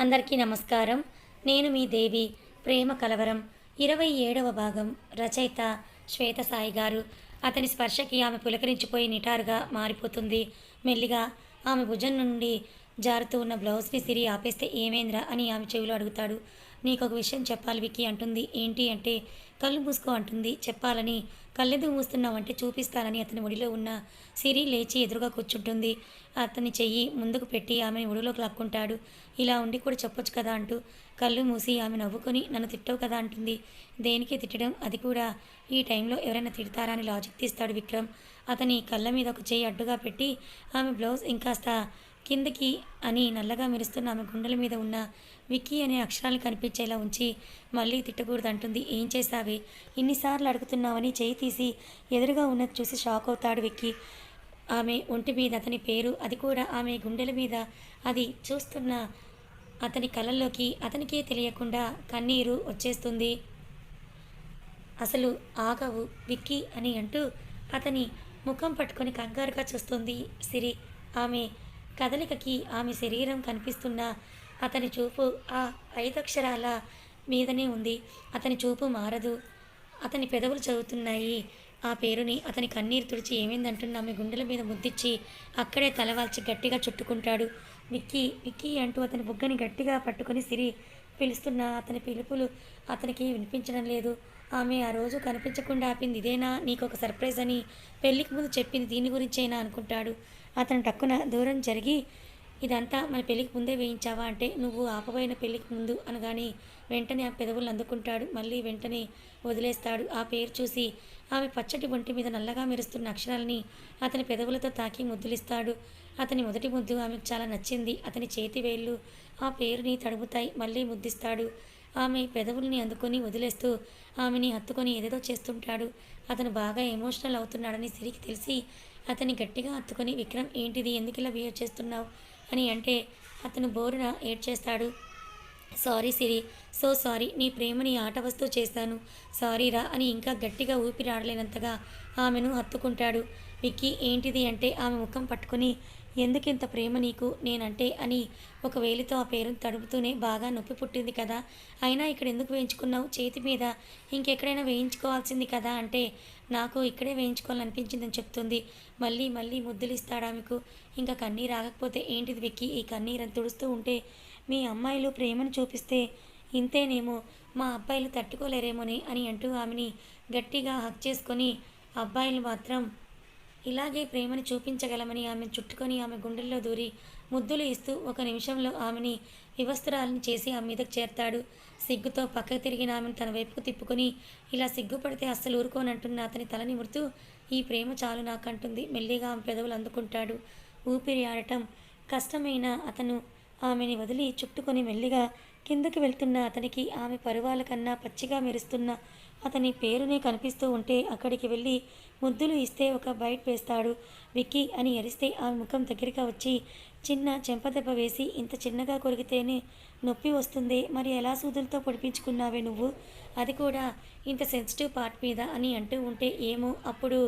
అందరికీ నమస్కారం. నేను మీ దేవి ప్రేమ కలవరం. ఇరవై ఏడవ భాగం రచయిత శ్వేత సాయి గారు. అతని స్పర్శకి ఆమె పులకరించిపోయి నిటారుగా మారిపోతుంది. మెల్లిగా ఆమె భుజం నుండి జారుతూ ఉన్న బ్లౌజ్ని సిరి ఆపేస్తే ఏమైందిరా అని ఆమె చెవిలో అడుగుతాడు. నీకు ఒక విషయం చెప్పాలి విక్కీ అంటుంది. ఏంటి అంటే కళ్ళు మూసుకో అంటుంది. చెప్పాలని కళ్ళెదు మూస్తున్నావంటే చూపిస్తానని అతని ఒడిలో ఉన్న సిరి లేచి ఎదురుగా కూర్చుంటుంది. అతని చెయ్యి ముందుకు పెట్టి ఆమెని ఒడిలోకి లాక్కుంటాడు. ఇలా ఉండి కూడా చెప్పొచ్చు కదా అంటూ కళ్ళు మూసి ఆమె నవ్వుకొని నన్ను తిట్టవు కదా అంటుంది. దేనికి తిట్టడం? అది కూడా ఈ టైంలో ఎవరైనా తిడతారా అని లాజిక్ తీస్తాడు విక్రమ్. అతని కళ్ళ మీద ఒక చెయ్యి అడ్డుగా పెట్టి ఆమె బ్లౌజ్ ఇంకాస్త కిందకి అని నల్లగా మెరుస్తున్న ఆమె గుండెల మీద ఉన్న విక్కీ అనే అక్షరాలు కనిపించేలా ఉంచి మళ్ళీ తిట్టకూడదు అంటుంది ఏం చేసావే ఇన్నిసార్లు అడుగుతున్నావని చేయి తీసి ఎదురుగా ఉన్నది చూసి షాక్ అవుతాడు విక్కీ. ఆమె ఒంటి మీద అతని పేరు అది కూడా ఆమె గుండెల మీద. అది చూస్తున్న అతని కళ్ళల్లోకి అతనికే తెలియకుండా కన్నీరు వచ్చేస్తుంది. అసలు ఆగవు విక్కీ అని అంటూ అతని ముఖం పట్టుకొని కంగారుగా చూస్తుంది సిరి. ఆమె కదలికకి ఆమె శరీరం కనిపిస్తున్న అతని చూపు ఆ ఐదక్షరాల మీదనే ఉంది. అతని చూపు మారదు. అతని పెదవులు చదువుతున్నాయి. ఆ పేరుని అతని కన్నీరు తుడిచి ఏమైందంటున్న ఆమె గుండెల మీద ముద్దిచ్చి అక్కడే తలవాల్చి గట్టిగా చుట్టుకుంటాడు. విక్కీ విక్కీ అంటూ అతని బుగ్గని గట్టిగా పట్టుకొని సిరి పిలుస్తున్న అతని పిలుపులు అతనికి వినిపించడం లేదు. ఆమె ఆ రోజు కనిపించకుండా ఆపింది ఇదేనా? నీకు ఒక సర్ప్రైజ్ అని పెళ్ళికి ముందు చెప్పింది దీని గురించేనా అనుకుంటాడు. అతను టక్కున దూరం జరిగి ఇదంతా మన పెళ్ళికి ముందే వేయించావా అంటే నువ్వు ఆపబోయిన పెళ్ళికి ముందు అనగానే వెంటనే ఆ పెదవులను అందుకుంటాడు. మళ్ళీ వెంటనే వదిలేస్తాడు. ఆ పేరు చూసి ఆమె పచ్చటి ఒంటి మీద నల్లగా మెరుస్తున్న అక్షరాలని అతని పెదవులతో తాకి ముద్దులిస్తాడు. అతని మొదటి ముద్దు ఆమెకు చాలా నచ్చింది. అతని చేతి వేళ్ళు ఆ పేరుని తడుముతాయి. మళ్ళీ ముద్దిస్తాడు. ఆమె పెదవుల్ని అందుకొని వదిలేస్తూ ఆమెని హత్తుకొని ఏదేదో చేస్తుంటాడు. అతను బాగా ఎమోషనల్ అవుతున్నాడని సిరికి తెలిసి అతని గట్టిగా హత్తుకొని విక్రమ్ ఏంటిది? ఎందుకు ఇలా బిహేవ్ చేస్తున్నావు? అని అంటే అతను బోరున ఏడ్చేస్తాడు. సారీ సిరి సో సారీ నీ ప్రేమని ఆట వస్తువు చేశాను. సారీరా అని ఇంకా గట్టిగా ఊపిరాడలేనంతగా ఆమెను హత్తుకుంటాడు. విక్కీ ఏంటిది అంటే ఆమె ముఖం పట్టుకుని ఎందుకింత ప్రేమ నీకు? నేనంటే అని ఒక వేలితో ఆ పేరును తడుపుతూనే బాగా నొప్పి పుట్టింది కదా. అయినా ఇక్కడ ఎందుకు వేయించుకున్నావు? చేతి మీద ఇంకెక్కడైనా వేయించుకోవాల్సింది కదా అంటే నాకు ఇక్కడే వేయించుకోవాలనిపించిందని చెప్తుంది. మళ్ళీ మళ్ళీ ముద్దులు ఇస్తాడా ఆమెకు? ఇంకా కన్నీరు ఆగకపోతే ఏంటిది వెక్కి? ఈ కన్నీరని తుడుస్తూ ఉంటే మీ అమ్మాయిలు ప్రేమను చూపిస్తే ఇంతేనేమో? మా అబ్బాయిలు తట్టుకోలేరేమోని అని అంటూ ఆమెని గట్టిగా హక్ చేసుకొని అబ్బాయిలు మాత్రం ఇలాగే ప్రేమని చూపించగలమని ఆమె చుట్టుకొని ఆమె గుండెల్లో దూరి ముద్దులు ఇస్తూ ఒక నిమిషంలో ఆమెని వివస్త్రాలను చేసి ఆమె మీదకు చేర్తాడు. సిగ్గుతో పక్కకు తిరిగిన ఆమెను తన వైపుకు తిప్పుకొని ఇలా సిగ్గుపడితే అస్సలు ఊరుకోనంటున్న అతని తలని నిమురుతూ ఈ ప్రేమ చాలు నాకంటుంది. మెల్లిగా ఆమె పెదవులు అందుకుంటాడు. ఊపిరి ఆడటం కష్టమైన అతను ఆమెని వదిలి చుట్టుకొని మెల్లిగా కిందకి వెళ్తున్న అతనికి ఆమె పరువాల కన్నా పచ్చిగా మెరుస్తున్న అతని పేరునే కనిపిస్తూ ఉంటే అక్కడికి వెళ్ళి ముద్దులు ఇస్తే ఒక బైట్ వేస్తాడు. విక్కీ అని ఎరిస్తే ఆమె ముఖం దగ్గరగా వచ్చి చిన్న చెంపదెబ్బ వేసి ఇంత చిన్నగా కొరికితేనే నొప్పి వస్తుంది. మరి ఎలా సూదులతో పొడిపించుకున్నావే నువ్వు? అది కూడా ఇంత సెన్సిటివ్ పార్ట్ మీద అని అంటూ ఉంటే ఏమో అప్పుడు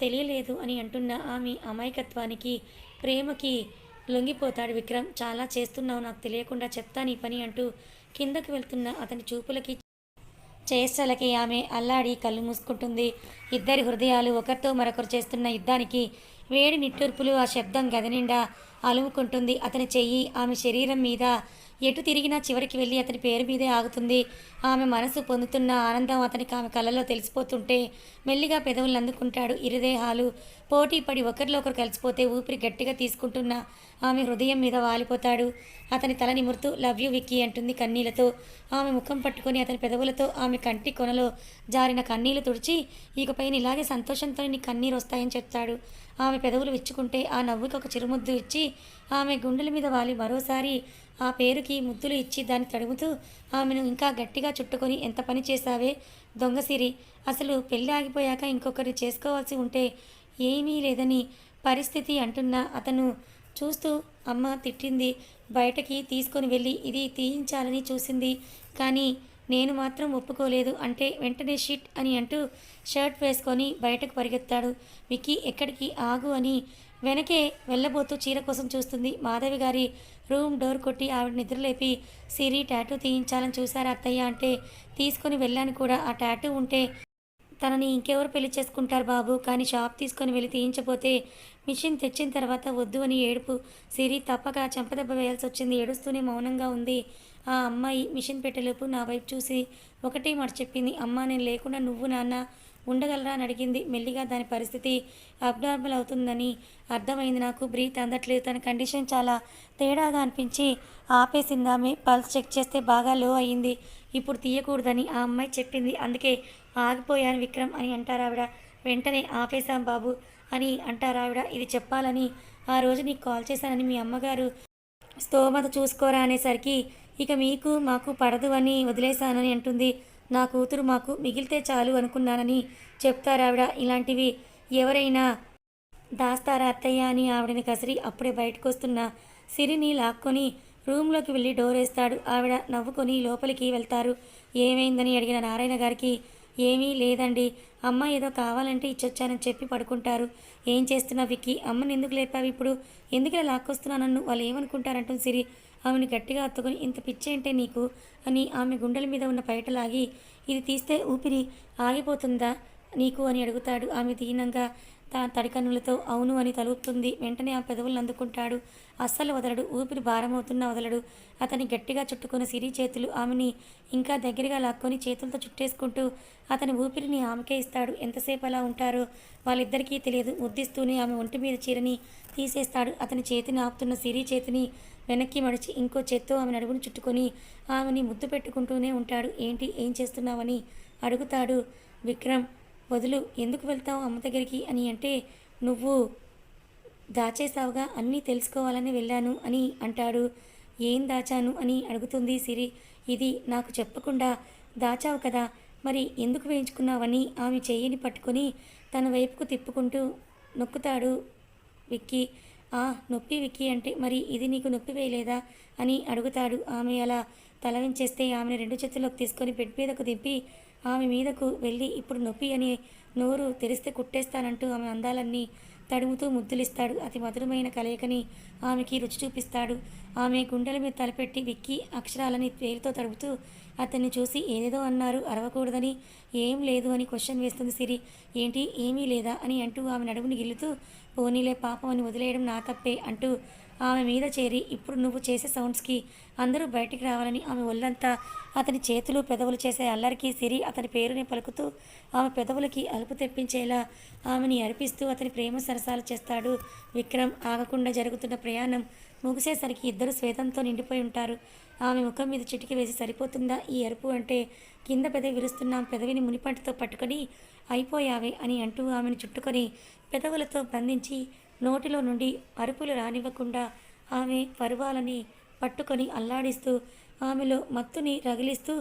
తెలియలేదు అని అంటున్న ఆమె అమాయకత్వానికి ప్రేమకి లొంగిపోతాడు విక్రమ్. చాలా చేస్తున్నావు నాకు తెలియకుండా చెప్తాను ఈ పని అంటూ కిందకు వెళ్తున్న అతని చూపులకి చేష్టలకి ఆమె అల్లాడి కళ్ళు మూసుకుంటుంది. ఇద్దరి హృదయాలు ఒకరితో మరొకరు చేస్తున్న యుద్ధానికి వేడి నిట్టూర్పులు ఆ శబ్దం గదనిండా అలుముకుంటుంది. అతని చెయ్యి ఆమె శరీరం మీద ఎటు తిరిగినా చివరికి వెళ్ళి అతని పేరు మీదే ఆగుతుంది. ఆమె మనసు పొందుతున్న ఆనందం అతనికి ఆమె కళ్ళలో తెలిసిపోతుంటే మెల్లిగా పెదవులను అందుకుంటాడు ఇరుదేహాలు. పోటీ పడి ఒకరిలో ఒకరు కలిసిపోతే ఊపిరి గట్టిగా తీసుకుంటున్న ఆమె హృదయం మీద వాలిపోతాడు. అతని తల నిమురుతూ లవ్ యూ విక్కీ అంటుంది కన్నీళ్ళతో. ఆమె ముఖం పట్టుకొని అతని పెదవులతో ఆమె కంటి కొనలో జారిన కన్నీళ్ళు తుడిచి ఇకపైన ఇలాగే సంతోషంతో నీ కన్నీరు వస్తాయని చెప్తాడు. ఆమె పెదవులు విచ్చుకుంటే ఆ నవ్వుకి ఒక చిరుముద్దు ఇచ్చి ఆమె గుండెల మీద వాలి మరోసారి ఆ పేరుకి ముద్దులు ఇచ్చి దాన్ని తడుముతూ ఆమెను ఇంకా గట్టిగా చుట్టుకొని ఎంత పని చేశావే దొంగసిరి అసలు పెళ్ళి ఆగిపోయాక ఇంకొకరిని చేసుకోవాల్సి ఉంటే ఏమీ లేదని పరిస్థితి అంటున్న అతను చూస్తూ అమ్మ తిట్టింది బయటకి తీసుకొని వెళ్ళి ఇది తీయించాలని చూసింది. కానీ నేను మాత్రం ఒప్పుకోలేదు అంటే వెంటనే షిట్ అని అంటూ షర్ట్ వేసుకొని బయటకు పరిగెత్తాడు. విక్కీ ఎక్కడికి ఆగు అని వెనకే వెళ్ళబోతూ చీర కోసం చూస్తుంది మాధవి గారి రూమ్ డోర్ కొట్టి ఆవిడ నిద్రలేపి సిరి టాటూ తీయించాలని చూశారు అత్తయ్య అంటే తీసుకొని వెళ్ళాను కూడా. ఆ టాటూ ఉంటే తనని ఇంకెవరు పెళ్ళి చేసుకుంటారు బాబు? కానీ షాప్ తీసుకొని వెళ్ళి తీయించపోతే మిషన్ తెచ్చిన తర్వాత వద్దు అని ఏడుపు. సిరి తప్పక చెంపదెబ్బ వేయాల్సి వచ్చింది. ఏడుస్తూనే మౌనంగా ఉంది. ఆ అమ్మాయి మిషన్ పెట్టేలోపు నా వైపు చూసి ఒకటే మాట చెప్పింది. అమ్మ నేను లేకుండా నువ్వు నాన్న ఉండగలరా అని అడిగింది. మెల్లిగా దాని పరిస్థితి అబ్నార్మల్ అవుతుందని అర్థమైంది నాకు. బ్రీత్ అందట్లేదు. తన కండిషన్ చాలా తేడాగా అనిపించి ఆపేసింది ఆమె పల్స్ చెక్ చేస్తే బాగా లో అయ్యింది. ఇప్పుడు తీయకూడదని ఆ అమ్మాయి చెప్పింది. అందుకే ఆగిపోయాను విక్రమ్ అని అంటారు ఆవిడ వెంటనే ఆపేశాం బాబు అని అంటారు ఆవిడ ఇది చెప్పాలని ఆ రోజు నీకు కాల్ చేశానని మీ అమ్మగారు స్తోమత చూసుకోరా అనేసరికి ఇక మీకు మాకు పడదు అని వదిలేశానని అంటుంది. నా కూతురు మాకు మిగిలితే చాలు అనుకున్నానని చెప్తారు ఆవిడ ఇలాంటివి ఎవరైనా దాస్తారా అత్తయ్య అని ఆవిడని కసిరి అప్పుడే బయటకు వస్తున్న సిరిని లాక్కొని రూమ్లోకి వెళ్ళి డోర్ వేస్తాడు. ఆవిడ నవ్వుకొని లోపలికి వెళ్తారు. ఏమైందని అడిగిన నారాయణ గారికి ఏమీ లేదండి అమ్మ ఏదో కావాలంటే ఇచ్చొచ్చానని చెప్పి పడుకుంటారు. ఏం చేస్తున్నావు విక్కీ? అమ్మని ఎందుకు లేపావు ఇప్పుడు? ఎందుకు ఇలా నన్ను? వాళ్ళు ఏమనుకుంటారంటుంది సిరి? ఆమెను గట్టిగా అత్తుకొని ఇంత పిచ్చేంటే నీకు? అని ఆమె గుండెల మీద ఉన్న పైటలాగి ఇది తీస్తే ఊపిరి ఆగిపోతుందా నీకు? అని అడుగుతాడు ఆమె దీనంగా. తడికన్నులతో అవును అని తలుపుతుంది. వెంటనే ఆ పెదవులను అందుకుంటాడు. అస్సలు వదలడు. ఊపిరి భారమవుతున్నా వదలడు. అతని గట్టిగా చుట్టుకున్న సిరి చేతులు ఆమెని ఇంకా దగ్గరగా లాక్కొని చేతులతో చుట్టేసుకుంటూ అతని ఊపిరిని ఆమెకే ఇస్తాడు. ఎంతసేపు అలా ఉంటారో వాళ్ళిద్దరికీ తెలియదు. ముద్దిస్తూనే ఆమె ఒంటి మీద చీరని తీసేస్తాడు. అతని చేతిని ఆపుతున్న సిరి చేతిని వెనక్కి మడిచి ఇంకో చేత్తో ఆమె నడుగును చుట్టుకొని ఆమెని ముద్దు పెట్టుకుంటూనే ఉంటాడు. ఏంటి? ఏం చేస్తున్నావని అడుగుతాడు విక్రమ్. వదులు ఎందుకు వెళ్తావు అమ్మ దగ్గరికి అని అంటే నువ్వు దాచేసావుగా అన్నీ తెలుసుకోవాలని వెళ్ళాను అని అంటాడు. ఏం దాచాను అని అడుగుతుంది సిరి. ఇది నాకు చెప్పకుండా దాచావు కదా మరి ఎందుకు వేయించుకున్నావని ఆమె చెయ్యిని పట్టుకొని తన వైపుకు తిప్పుకుంటూ నొక్కుతాడు విక్కీ. ఆ నొప్పి విక్కీ అంటే మరి ఇది నీకు నొప్పి వేయలేదా అని అడుగుతాడు. ఆమె అలా తలవించేస్తే ఆమెను రెండు చేతుల్లోకి తీసుకొని బెడ్ మీదకు దింపి ఆమె మీదకు వెళ్ళి ఇప్పుడు నొప్పి అని నోరు తెరిస్తే కుట్టేస్తానంటూ ఆమె అందాలన్నీ తడుముతూ ముద్దులిస్తాడు. అతి మధురమైన కలయికని ఆమెకి రుచి చూపిస్తాడు. ఆమె గుండెల మీద తలపెట్టి విక్కి అక్షరాలని వేలుతో తడుపుతూ అతన్ని చూసి ఏదేదో అన్నారు. అరవకూడదని ఏం లేదు అని క్వశ్చన్ వేస్తుంది సిరి. ఏంటి? ఏమీ లేదా అని అంటూ ఆమె నడుముని గిల్లుతూ పోనీలే పాపం అని వదిలేయడం నా తప్పే అంటూ ఆమె మీద చేరి ఇప్పుడు నువ్వు చేసే సౌండ్స్కి అందరూ బయటికి రావాలని ఆమె ఒళ్ళంతా అతని చేతులు పెదవులు చేసే అల్లరికి సిరి అతని పేరుని పలుకుతూ ఆమె పెదవులకి అలుపు తెప్పించేలా ఆమెని అర్పిస్తూ అతని ప్రేమ సరసాలు చేస్తాడు. విక్రమ్ ఆగకుండా జరుగుతున్న ప్రయాణం ముగిసేసరికి ఇద్దరు శ్వేతంతో నిండిపోయి ఉంటారు. ఆమె ముఖం మీద చిటికి వేసి సరిపోతుందా? ఈ అరుపు అంటే కింద పెదవి విరుస్తున్న పెదవిని మునిపంటితో పట్టుకొని అయిపోయావే అని అంటూ ఆమెను చుట్టుకొని పెదవులతో బంధించి నోటిలో నుండి అరుపులు రానివ్వకుండా ఆమె పరువాలని పట్టుకొని అల్లాడిస్తూ ఆమెలో మత్తుని రగిలిస్తూ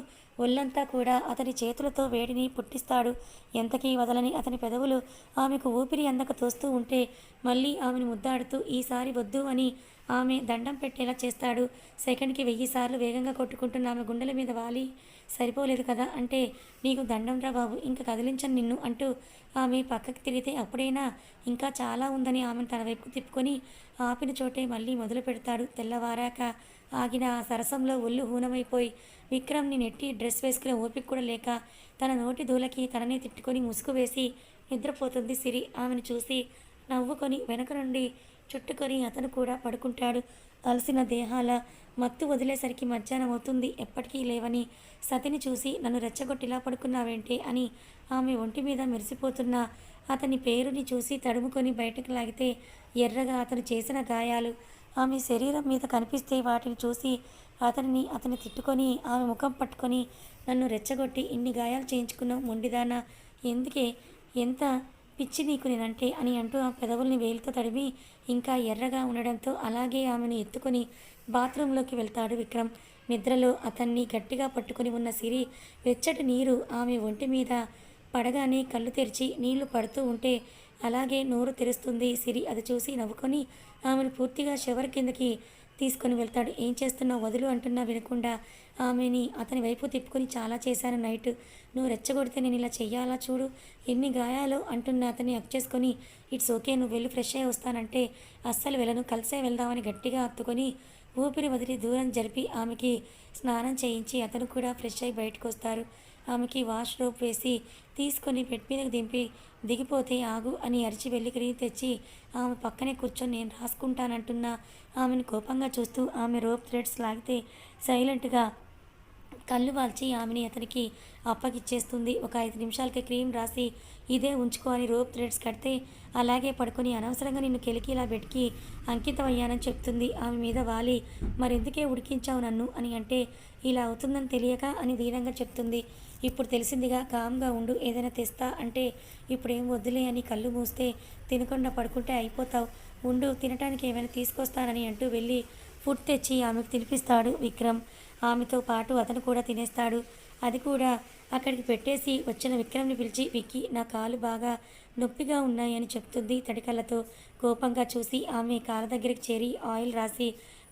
ఒళ్ళంతా కూడా అతని చేతులతో వేడిని పుట్టిస్తాడు. ఎంతకీ వదలని అతని పెదవులు ఆమెకు ఊపిరి అందక తోస్తూ ఉంటే మళ్ళీ ఆమెను ముద్దాడుతూ ఈసారి వద్దు అని ఆమె దండం పెట్టేలా చేస్తాడు. సెకండ్కి వెయ్యి సార్లు వేగంగా కొట్టుకుంటున్న ఆమె గుండెల మీద వాలి సరిపోలేదు కదా అంటే నీకు దండం రా బాబు ఇంకా కదిలించను నిన్ను అంటూ ఆమె పక్కకి తిరిగితే అప్పుడైనా ఇంకా చాలా ఉందని ఆమెను తన వైపు తిప్పుకొని ఆపిన చోటే మళ్ళీ మొదలు పెడతాడు. తెల్లవారాక ఆగిన ఆ సరసంలో ఒళ్ళు హూనమైపోయి విక్రమ్ని నెట్టి డ్రెస్ వేసుకునే ఓపిక కూడా లేక తన నోటి దూలకి తననే తిట్టుకొని ముసుగు వేసి నిద్రపోతుంది సిరి. ఆమెను చూసి నవ్వుకొని వెనక నుండి చుట్టుకొని అతను కూడా పడుకుంటాడు. అలసిన దేహాల మత్తు వదిలేసరికి మధ్యాహ్నం అవుతుంది. ఎప్పటికీ లేవని సతిని చూసి నన్ను రెచ్చగొట్టిలా పడుకున్నావేంటి అని ఆమె ఒంటి మీద మెరిసిపోతున్న అతని పేరుని చూసి తడుముకొని బయటకు లాగితే ఎర్రగా అతను చేసిన గాయాలు ఆమె శరీరం మీద కనిపిస్తే వాటిని చూసి అతనిని అతని తిట్టుకొని ఆమె ముఖం పట్టుకొని నన్ను రెచ్చగొట్టి ఇన్ని గాయాలు చేయించుకున్నావు మొండిదానా? ఎందుకే? ఎంత పిచ్చి నీకు నేనంటే అని అంటూ ఆ పెదవుల్ని వేలితో తడిమి ఇంకా ఎర్రగా ఉండడంతో అలాగే ఆమెను ఎత్తుకొని బాత్రూంలోకి వెళ్తాడు విక్రమ్. నిద్రలో అతన్ని గట్టిగా పట్టుకొని ఉన్న సిరి వెచ్చటి నీరు ఆమె ఒంటి మీద పడగానే కళ్ళు తెరిచి నీళ్ళు పడుతూ ఉంటే అలాగే నోరు తెరుస్తుంది. సిరి అది చూసి నవ్వుకొని ఆమెను పూర్తిగా షవర్ కిందకి తీసుకొని వెళ్తాడు. ఏం చేస్తున్నావు? వదులు అంటున్నా వినకుండా. ఆమెని అతని వైపు తిప్పుకొని చాలా చేశాను నైట్. నువ్వు రెచ్చగొడితే నేను ఇలా చెయ్యాలా చూడు. ఎన్ని గాయాలో అంటున్నా అతన్ని అప్ చేసుకొని. ఇట్స్ ఓకే నువ్వు వెళ్ళి ఫ్రెష్ అయ్యి వస్తానంటే. అస్సలు వెళ్ళను. కలిసే వెళ్దామని గట్టిగా హత్తుకొని ఊపిరి వదిలి దూరం జరిపి ఆమెకి స్నానం చేయించి అతను కూడా ఫ్రెష్ అయి బయటకు వస్తారు. ఆమెకి వాష్ రోప్ వేసి తీసుకొని బెడ్ మీదకి దింపి దిగిపోతే ఆగు అని అరిచి వెళ్ళి క్రీమ్ తెచ్చి ఆమె పక్కనే కూర్చొని నేను రాసుకుంటానంటున్నా. ఆమెను కోపంగా చూస్తూ ఆమె రోప్ థ్రెడ్స్ లాగితే సైలెంట్గా కళ్ళు వాల్చి ఆమెని అతనికి అప్పగిచ్చేస్తుంది. ఒక ఐదు నిమిషాలకి క్రీమ్ రాసి ఇదే ఉంచుకో అని రోప్ థ్రెడ్స్ కడితే అలాగే పడుకొని అనవసరంగా నిన్ను కెలికి ఇలా బెడ్కి అంకితం అయ్యానని చెప్తుంది. ఆమె మీద వాలి మరెందుకే ఉడికించావు నన్ను? అని అంటే ఇలా అవుతుందని తెలియక అని దీనంగా చెప్తుంది. ఇప్పుడు తెలిసిందిగా కామ్గా ఉండు ఏదైనా తెస్తా అంటే ఇప్పుడేం వద్దులే అని కళ్ళు మూస్తే తినకుండా పడుకుంటే అయిపోతావు. ఉండు తినటానికి ఏమైనా తీసుకొస్తానని అంటూ వెళ్ళి ఫుడ్ తెచ్చి ఆమెకు తినిపిస్తాడు విక్రమ్. ఆమెతో పాటు అతను కూడా తినేస్తాడు. అది కూడా అక్కడికి పెట్టేసి వచ్చిన విక్రమ్ని పిలిచి విక్కి నా కాలు బాగా నొప్పిగా ఉన్నాయని చెప్తుంది తడికళ్ళతో కోపంగా చూసి ఆమె కాళ్ళ దగ్గరికి చేరి ఆయిల్ రాసి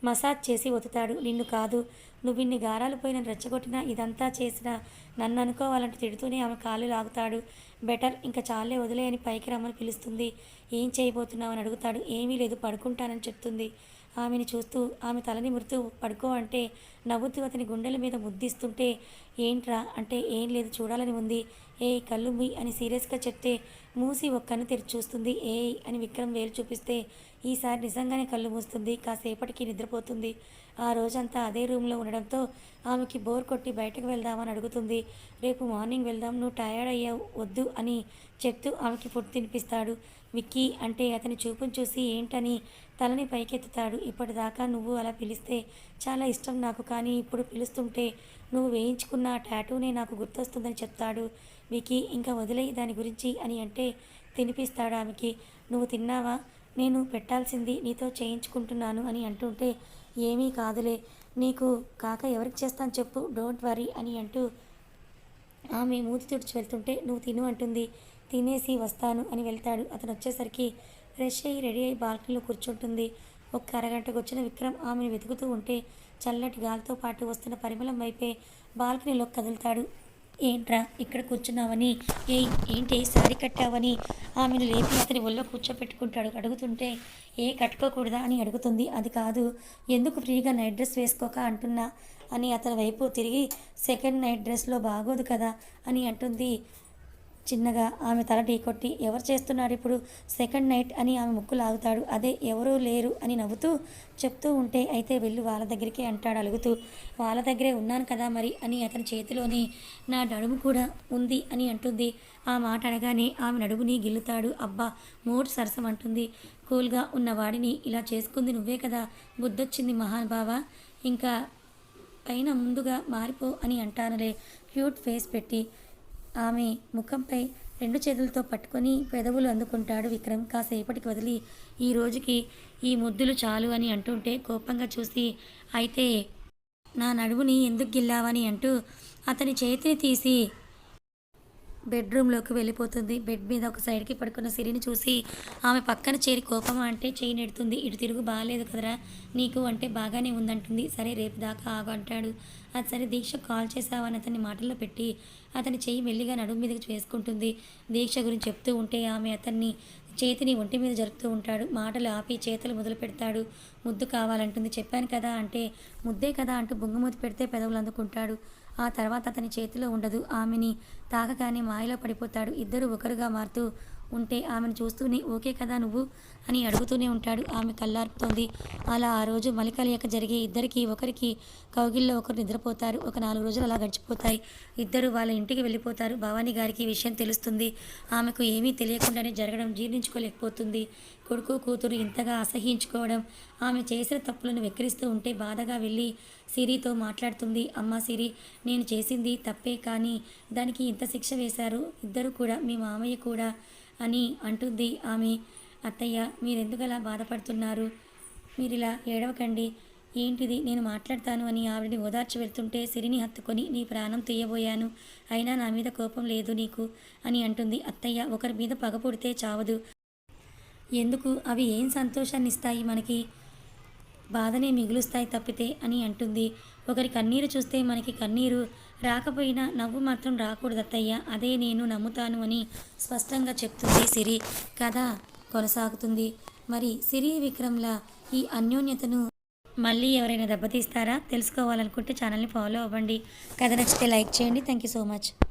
మసాజ్ చేసి ఒతుతాడు నిన్ను కాదు. నువ్వు ఇన్ని గారాలు పోయిన రెచ్చగొట్టినా ఇదంతా చేసినా నన్ను అనుకోవాలంటే తిడుతూనే ఆమె కాళ్ళు లాగుతాడు. బెటర్ ఇంకా చాలే వదిలే అని పైకి రమ్మని పిలుస్తుంది. ఏం చేయబోతున్నావు అని అడుగుతాడు. ఏమీ లేదు. పడుకుంటానని చెప్తుంది. ఆమెను చూస్తూ ఆమె తలని మురుతూ పడుకో అంటే నవ్వుతూ అతని గుండెల మీద ముద్దిస్తుంటే ఏంట్రా? అంటే ఏం లేదు చూడాలని ఉంది. ఏ కళ్ళు మీ అని సీరియస్గా చెప్తే మూసి ఒక్క కన్ను తెరిచి చూస్తుంది. ఏ అని విక్రమ్ వేలు చూపిస్తే ఈసారి నిజంగానే కళ్ళు మూస్తుంది. కాసేపటికి నిద్రపోతుంది. ఆ రోజంతా అదే రూమ్లో ఉండడంతో ఆమెకి బోర్ కొట్టి బయటకు వెళ్దామని అడుగుతుంది. రేపు మార్నింగ్ వెళ్దాం. నువ్వు టయర్డ్ అయ్యావు. వద్దు అని చెప్తూ ఆమెకి ఫుడ్ తినిపిస్తాడు. విక్కీ అంటే అతని చూపును చూసి ఏంటని? తలని పైకెత్తుతాడు. ఇప్పటిదాకా నువ్వు అలా పిలిస్తే చాలా ఇష్టం నాకు. కానీ ఇప్పుడు పిలుస్తుంటే నువ్వు వేయించుకున్న ఆ టాటూనే నాకు గుర్తొస్తుందని చెప్తాడు వికి. ఇంకా వదిలేయి దాని గురించి అని అంటే తినిపిస్తాడు ఆమెకి. నువ్వు తిన్నావా? నేను పెట్టాల్సింది నీతో చేయించుకుంటున్నాను అని అంటుంటే ఏమీ కాదులే. నీకు కాక ఎవరికి చేస్తాను చెప్పు డోంట్ వరీ అని అంటూ ఆమె మూతి తుడిచి వెళ్తుంటే నువ్వు తిను అంటుంది. తినేసి వస్తాను అని వెళ్తాడు. అతను వచ్చేసరికి ఫ్రెష్ అయ్యి రెడీ అయ్యి బాల్కనీలో కూర్చుంటుంది. ఒక్క అరగంటకు వచ్చిన విక్రమ్ ఆమెను వెతుకుతూ ఉంటే చల్లటి గాలితో పాటు వస్తున్న పరిమళం వైపే బాల్కనీలో కదులుతాడు. ఏంట్రా ఇక్కడ కూర్చున్నావని? ఏ ఏంటి? సారీ కట్టావని? ఆమెను లేపి అతని ఒళ్ళో కూర్చోపెట్టుకుంటాడు. అడుగుతుంటే ఏ కట్టుకోకూడదా? అని అడుగుతుంది. అది కాదు. ఎందుకు ఫ్రీగా నైట్ డ్రెస్ వేసుకోక? అంటున్నా. అని అతని వైపు తిరిగి సెకండ్ నైట్ డ్రెస్లో బాగోదు కదా? అని అంటుంది. చిన్నగా ఆమె తల ఢీకొట్టి ఎవరు చేస్తున్నారు ఇప్పుడు? సెకండ్ నైట్ అని ఆమె ముక్కు లాగుతాడు. అదే ఎవరూ లేరు అని నవ్వుతూ చెప్తూ ఉంటే అయితే వెళ్ళి వాళ్ళ దగ్గరికే అంటాడు అలుగుతూ. వాళ్ళ దగ్గరే ఉన్నాను కదా మరి అని అతని చేతిలోని నా నడుము కూడా ఉంది అని అంటుంది. ఆ మాట అనగానే ఆమె నడుముని గిల్లుతాడు. అబ్బా మోడ్ సరసం అంటుంది. కూల్గా ఉన్న వాడిని ఇలా చేసుకుంది నువ్వే కదా బుద్ధొచ్చింది మహానుభావ ఇంకా పైన ముందుగా మారిపో అని అంటానులే. క్యూట్ ఫేస్ పెట్టి ఆమె ముఖంపై రెండు చేతులతో పట్టుకొని పెదవులు అందుకుంటాడు విక్రమ్. కాసేపటికి వదిలి ఈ రోజుకి ఈ ముద్దులు చాలు అని అంటుంటే కోపంగా చూసి అయితే నా నడుముని ఎందుకు గిల్లావని అంటూ అతని చేతిని తీసి బెడ్రూమ్లోకి వెళ్ళిపోతుంది. బెడ్ మీద ఒక సైడ్కి పడుకున్న సిరిని చూసి ఆమె పక్కన చేరి కోపం అంటే చేయి నెడుతుంది. ఇటు తిరుగు బాగాలేదు కదరా. నీకు అంటే బాగానే ఉందంటుంది. సరే రేపు దాకా ఆగు అంటాడు. అది సరే దీక్ష కాల్ చేసావని అతన్ని మాటల్లో పెట్టి అతని చెయ్యి మెల్లిగా నడుము మీదకి చేసుకుంటుంది. దీక్ష గురించి చెప్తూ ఉంటే ఆమె అతన్ని చేతిని ఒంటి మీద జరుపుతూ ఉంటాడు. మాటలు ఆపి చేతులు మొదలు పెడతాడు. ముద్దు కావాలంటుంది. చెప్పాను కదా అంటే ముద్దే కదా అంటూ బొంగుమూతి పెడితే పెదవులు అందుకుంటాడు. ఆ తర్వాత అతని చేతిలో ఉండదు. ఆమెని తాకగానే మాయలో పడిపోతాడు. ఇద్దరు ఒకరుగా మారుతూ ఉంటే ఆమెను చూస్తూనే ఓకే కదా నువ్వు అని అడుగుతూనే ఉంటాడు. ఆమె కళ్ళార్పుతోంది అలా ఆ రోజు మలికలియక జరిగే ఇద్దరికి ఒకరికి కౌగిల్లో ఒకరు నిద్రపోతారు. ఒక నాలుగు రోజులు అలా గడిచిపోతాయి. ఇద్దరు వాళ్ళ ఇంటికి వెళ్ళిపోతారు. భవానీ గారికి విషయం తెలుస్తుంది. ఆమెకు ఏమీ తెలియకుండానే జరగడం జీర్ణించుకోలేకపోతుంది. కొడుకు కూతురు ఇంతగా అసహించుకోవడం ఆమె చేసిన తప్పులను వెక్కిరిస్తూ ఉంటే బాధగా వెళ్ళి సిరితో మాట్లాడుతుంది. అమ్మ సిరి నేను చేసింది తప్పే కానీ దానికి ఇంత శిక్ష వేశారు. ఇద్దరు కూడా మీ మామయ్య కూడా అని అంటుంది ఆమె. అత్తయ్య మీరెందుకు అలా బాధపడుతున్నారు? మీరు ఇలా ఏడవకండి. ఏంటిది? నేను మాట్లాడతాను అని ఆవిడని ఓదార్చి వెళ్తుంటే సిరిని హత్తుకొని నీ ప్రాణం తీయబోయాను. అయినా నా మీద కోపం లేదు నీకు అని అంటుంది అత్తయ్య. ఒకరి మీద పగ పుడితే చావదు. ఎందుకు? అవి ఏం సంతోషాన్ని ఇస్తాయి మనకి? బాధనే మిగులుస్తాయి తప్పితే అని అంటుంది. ఒకరి కన్నీరు చూస్తే మనకి కన్నీరు రాకపోయినా నవ్వు మాత్రం రాకూడదు అత్తయ్య. అదే నేను నమ్ముతాను అని స్పష్టంగా చెప్తుంది సిరి. కథ కొనసాగుతుంది. మరి సిరి విక్రమ్ల ఈ అన్యోన్యతను మళ్ళీ ఎవరైనా దెబ్బతీస్తారా? తెలుసుకోవాలనుకుంటే ఛానల్ని ఫాలో అవ్వండి. కథ నచ్చితే లైక్ చేయండి. Thank you so much.